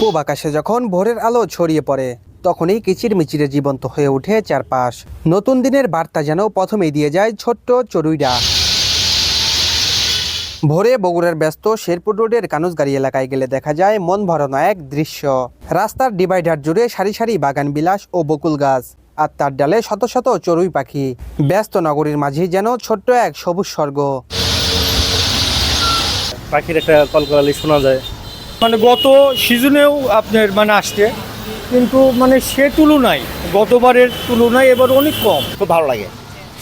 পূব আকাশে যখন ভোরের আলো ছড়িয়ে পড়ে, তখনই কিচির মিচিরে জীবন্ত হয়ে ওঠে চারপাশ। নতুন দিনের বার্তা যেন প্রথমেই দিয়ে যায় ছোট্ট চড়ুইরা ভোরে বগুড়ার ব্যস্ত শেরপুর রোডের কানুজগাড়ি এলাকায় গেলে দেখা যায় মন ভরানো এক দৃশ্য। রাস্তার ডিভাইডার জুড়ে সারি সারি বাগান বিলাস ও বকুল গাছ, আর তার ডালে শত শত চড়ুই পাখি। ব্যস্ত নগরীর মাঝে যেন ছোট্ট এক সবুজ স্বর্গ। পাখির একটা কলকলালি শোনা যায়। মানে গত সিজনেও আপনার মানে আসছে কিন্তু মানে সে তুলনায় গতবারের তুলনায় এবার অনেক কম। খুব ভালো লাগে।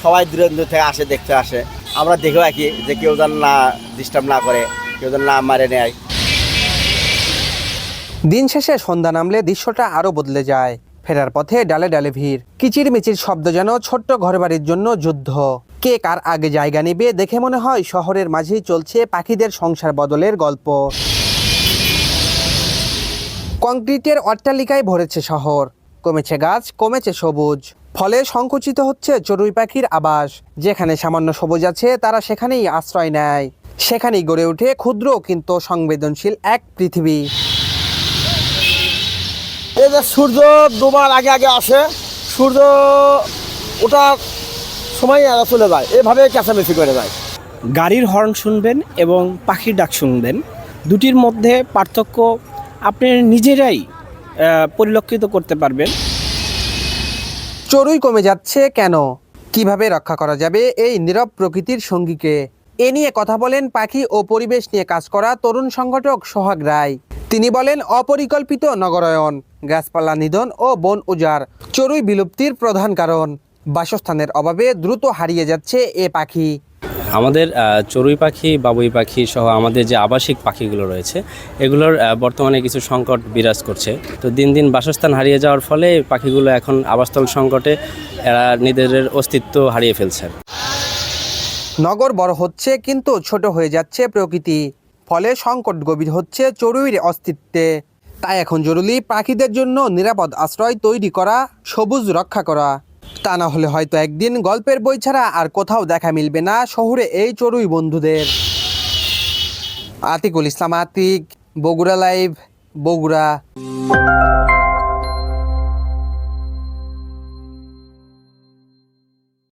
সবাই দূরে দূর থেকে আসে দেখতে আসে। আমরা দেখেও রাখি যে কেউ যেন না ডিস্টার্ব না করে কেউ যেন না মারে নেয়। দিন শেষে সন্ধ্যা নামলে দৃশ্যটা আরও বদলে যায়। ফেরার পথে ডালে ডালে ভিড়। কিচির মিচির শব্দ যেন ছোট্ট ঘরবাড়ির জন্য যুদ্ধ। কে কার আগে জায়গা নেবে দেখে মনে হয় শহরের মাঝেই চলছে পাখিদের সংসার বদলের গল্প। কংক্রিটের অট্টালিকায় ভরেছে শহর। কমেছে গাছ কমেছে সবুজ। ফলে সংকুচিত হচ্ছে চড়ুই পাখির আবাস। যেখানে সামান্য সবুজ আছে তারা সেখানেই আশ্রয় নেয়। সেখানেই গড়ে ওঠে ক্ষুদ্র কিন্তু সংবেদনশীল এক পৃথিবী। এই যে সূর্য দুবার আগে আগে আসে সূর্য ওঠার সময় এরা চলে যায় এভাবে চেঁচামেচি করে যায়। গাড়ির হর্ন শুনবেন এবং পাখির ডাক শুনবেন। দুটির মধ্যে পার্থক্য আপনি নিজেরাই পরিলক্ষিত করতে পারবেন। চড়ুই কমে যাচ্ছে কেন? কীভাবে রক্ষা করা যাবে এই নীরব প্রকৃতির সঙ্গীকে? এ নিয়ে কথা বলেন পাখি ও পরিবেশ নিয়ে কাজ করা তরুণ সংগঠক সোহাগ রায়। তিনি বলেন, অপরিকল্পিত নগরায়ন, গাছপালা নিধন ও বন উজাড় চড়ুই বিলুপ্তির প্রধান কারণ। বাসস্থানের অভাবে দ্রুত হারিয়ে যাচ্ছে এ পাখি। আমাদের চড়ুই পাখি, বাবুই পাখি সহ আমাদের যে আবাসিক পাখিগুলো রয়েছে, এগুলোর বর্তমানে কিছু সংকট বিরাজ করছে। তো দিন দিন বাসস্থান হারিয়ে যাওয়ার ফলে পাখিগুলো এখন আবাসস্থল সংকটে, এরা নিজেদের অস্তিত্ব হারিয়ে ফেলছে। নগর বড় হচ্ছে কিন্তু ছোট হয়ে যাচ্ছে প্রকৃতি, ফলে সংকট গভীর হচ্ছে চড়ুইয়ের অস্তিত্বে। তাই এখন জরুরি পাখিদের জন্য নিরাপদ আশ্রয় তৈরি করা, সবুজ রক্ষা করা। তা না হলে হয়তো একদিন গল্পের বই ছাড়া আর কোথাও দেখা মিলবে না শহরে এই চড়ুই বন্ধুদের। আতিকুল ইসলাম আতিক, বগুড়া লাইভ, বগুড়া।